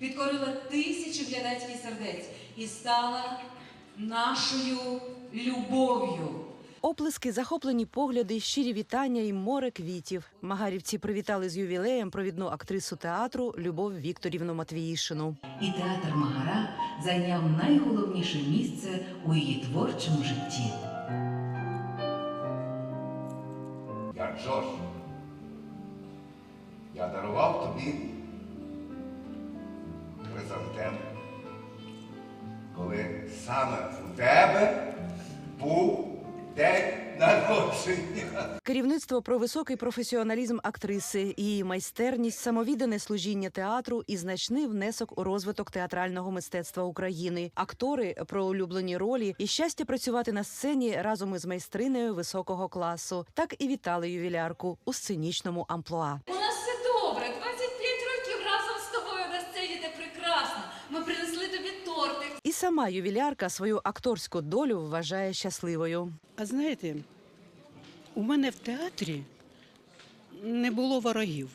підкорила тисячі глядацьких сердець і стала нашою любов'ю. Оплески, захоплені погляди, щирі вітання і море квітів. Магарівці привітали з ювілеєм провідну актрису театру Любов Вікторівну Матвіїшину. І театр Магара зайняв найголовніше місце у її творчому житті. Я Джош. Я дарував тобі хризантем, коли саме у тебе був день народження. Керівництво про високий професіоналізм актриси, її майстерність, самовіддане служіння театру і значний внесок у розвиток театрального мистецтва України. Актори про улюблені ролі і щастя працювати на сцені разом із майстринею високого класу. Так і вітали ювілярку у сценічному амплуа. У нас все добре. 25 років разом з тобою на сцені де прекрасно. Ми принесли тобі тортик. І сама ювілярка свою акторську долю вважає щасливою. А знаєте, у мене в театрі не було ворогів.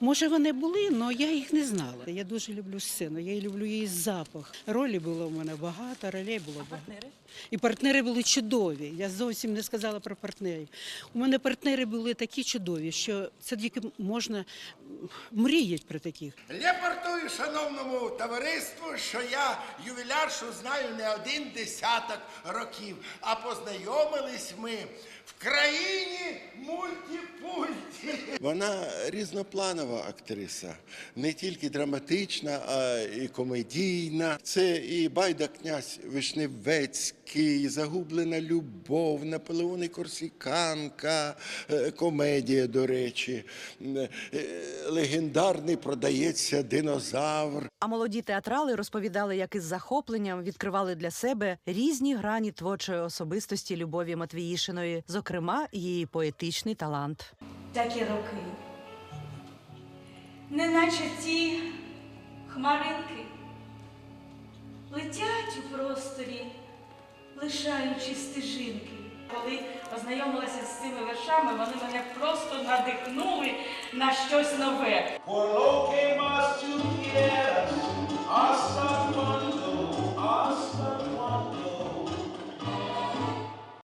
Може, вони були, але я їх не знала. Я дуже люблю сцену, я люблю її запах. Ролі було в мене багато, ролей було багато. І партнери були чудові. Я зовсім не сказала про партнерів. У мене партнери були такі чудові, що це тільки можна мріяти про таких. Репортую шановному товариству, що я ювіляршу знаю не один десяток років, а познайомились ми в країні мультипульті. Вона різнопланова актриса, не тільки драматична, а і комедійна. Це і Байда князь Вишневецький, Загублена любов, Наполеон і Корсіканка, е, комедія, до речі, е, легендарний продається динозавр. А молоді театрали розповідали, як із захопленням відкривали для себе різні грані творчої особистості Любові Матвіїшиної, зокрема, її поетичний талант. такі роки. Неначе ті хмаринки лишаючи стежинки. Коли ознайомилася з цими вершами, вони мене просто надихнули на щось нове. Coloquemos together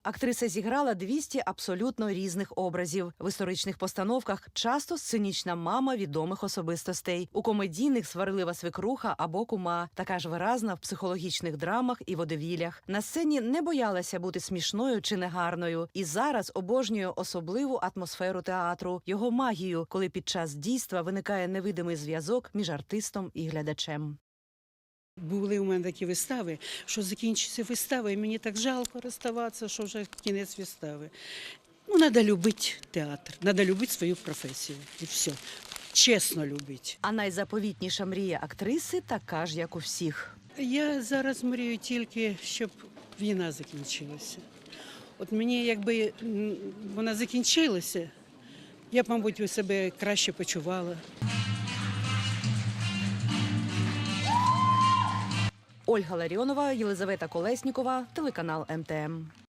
Актриса зіграла 200 абсолютно різних образів в історичних постановках. Часто сценічна мама відомих особистостей. У комедійних сварлива свекруха або кума, така ж виразна в психологічних драмах і водевілях. На сцені не боялася бути смішною чи негарною, і зараз обожнює особливу атмосферу театру, його магію, коли під час дійства виникає невидимий зв'язок між артистом і глядачем. Були у мене такі вистави, що закінчиться вистава, і мені так жалко розставатися, що вже кінець вистави. Ну, треба любити театр, треба любити свою професію. І все. Чесно любити. А найзаповітніша мрія актриси така ж, як у всіх. Я зараз мрію тільки, щоб війна закінчилася. От мені, якби вона закінчилася, я б, мабуть, себе краще почувала. Ольга Ларіонова, Єлизавета Колеснікова, телеканал МТМ.